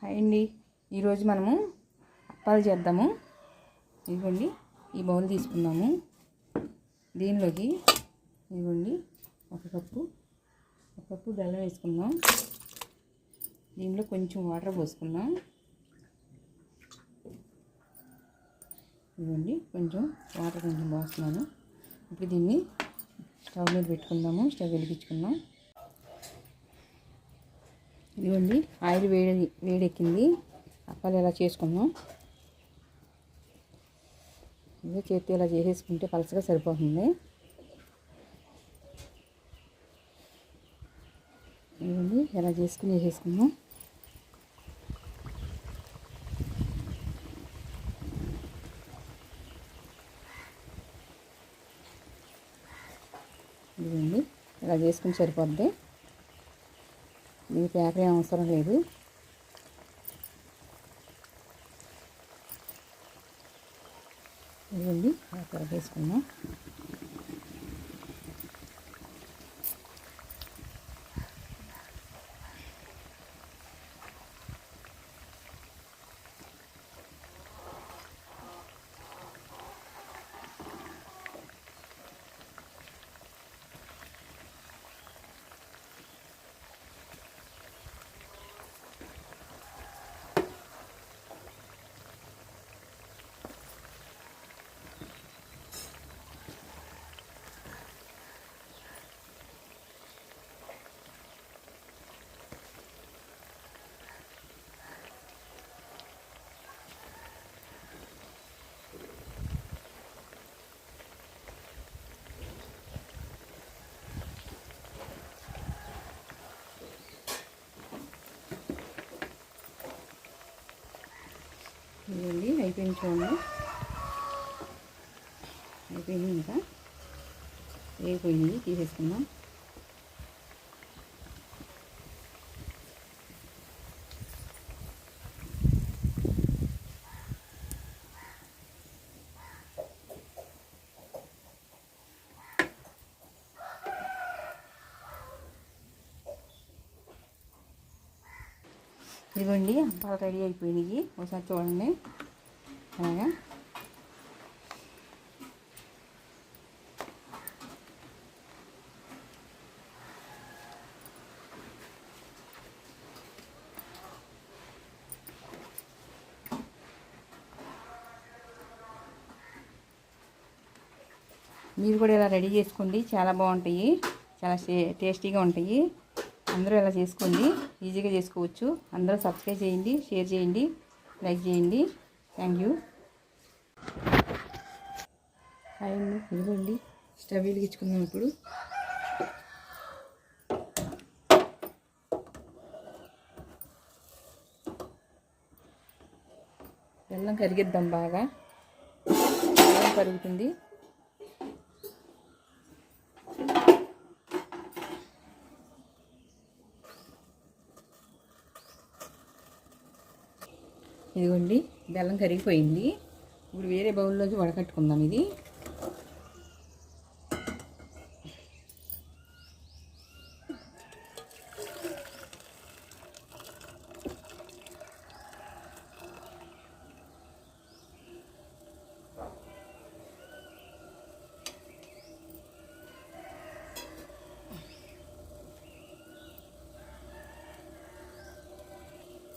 Hi అండి. ఈరోజు మనము అప్పాలు చేద్దాము. ఇదిగోండి ఈ బౌల్ తీసుకుందాము. దీనిలోకి ఇదిగోండి ఒక కప్పు ఒక కప్పు బెల్లం వేసుకుందాం. దీనిలో కొంచెం వాటర్ పోసుకుందాం. ఇదిగోండి కొంచెం వాటర్ కొంచెం పోస్తున్నాను. ఇప్పుడు దీన్ని స్టవ్ మీద పెట్టుకుందాము స్టవ్ వెలిగించుకుందాం. ఇదిగోండి ఆయిల్ వేడి వేడెక్కింది. అప్పాలు ఎలా చేసుకున్నాం ఇదే చేతి ఇలా చేసేసుకుంటే పలసగా సరిపోతుంది. ఇదిగోండి ఎలా చేసుకుని చేసేసుకున్నాం ఇదిగోండి ఇలా చేసుకుని సరిపోద్ది? దీని పేపర్ ఏం అవసరం లేదు. ఇవ్వండి పేపర్ వేసుకుందాం. ఇవ్వండి అయిపోయింది చూడండి. అయిపోయింది ఇంకా. వేగిపోయింది తీసేసుకుందాం. ఇదిగోండి అప్పాలు రెడీ అయిపోయినాయి. ఒకసారి చూడండి. అలాగా. మీరు కూడా ఇలా రెడీ చేసుకోండి. చాలా బాగుంటాయి. చాలా టేస్టీగా ఉంటాయి. అందరూ ఇలా చేసుకోండి. ఈజీగా చేసుకోవచ్చు. అందరూ సబ్స్క్రైబ్ చేయండి షేర్ చేయండి లైక్ చేయండి. Thank you. హాయ్ అండి ఇదిగోండి. స్టవ్ వెలిగించుకుందాం ఇప్పుడు. బెల్లం కరిగిద్దాం బాగా. బెల్లం కరుగుతుంది. ఇదిగోండి బెల్లం కరిగిపోయింది. ఇప్పుడు వేరే బౌల్లోకి వడకట్టుకుందాం ఇది.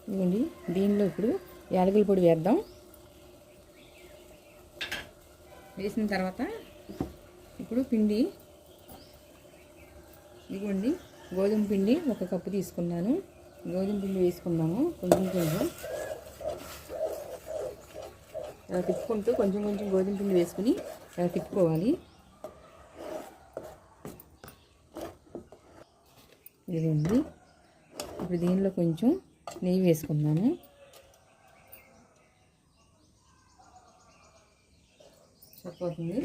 ఇదిగోండి దీనిలో ఇప్పుడు యాలకుల పొడి వేద్దాం. వేసిన తర్వాత ఇప్పుడు పిండి ఇదిగోండి గోధుమ పిండి ఒక కప్పు తీసుకున్నాను. గోధుమ పిండి వేసుకున్నాము కొంచెం కొంచెం. ఇలా తిప్పుకుంటూ కొంచెం కొంచెం గోధుమ పిండి వేసుకుని ఇలా తిప్పుకోవాలి. ఇదిగోండి ఇప్పుడు దీనిలో కొంచెం నెయ్యి వేసుకున్నాను సరిపోతుంది.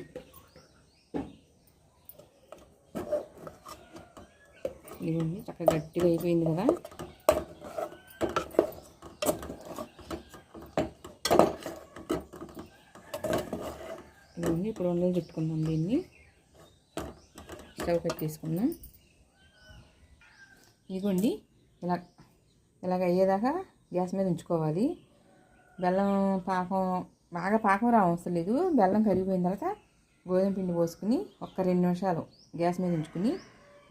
ఇదిగోండి చక్కగా గట్టిగా అయిపోయింది కదా. ఇదిగోండి ఇప్పుడు వందలు చుట్టుకుందాం దీన్ని. స్టవ్ కట్టేసుకుందాం ఇదిగోండి ఇలా ఇలాగ అయ్యేదాకా గ్యాస్ మీద ఉంచుకోవాలి. బెల్లం పాకం బాగా పాకం రావసరం లేదు. బెల్లం కరిగిపోయిన తర్వాత గోధుమ పిండి పోసుకుని ఒక్క రెండు నిమిషాలు గ్యాస్ మీద ఉంచుకుని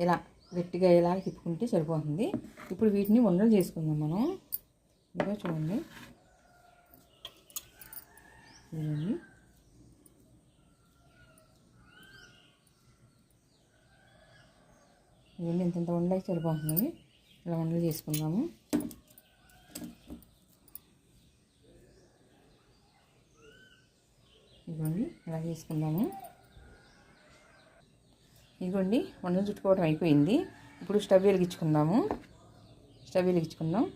ఇలా గట్టిగా ఇలా తిప్పుకుంటే సరిపోతుంది. ఇప్పుడు వీటిని ఉండలు చేసుకుందాం మనం. ఇదిగో చూడండి. చూడండి ఇవన్నీ ఇంత ఇంత ఉండలకి సరిపోతుంది. ఇలా ఉండలు చేసుకుందాము. ఇదిగోండి ఇలా తీసుకుందాము ఇదిగోండి వండలు చుట్టుకోవడం అయిపోయింది. ఇప్పుడు స్టవ్ వెలిగించుకుందాము. స్టవ్ వెలిగించుకుందాం.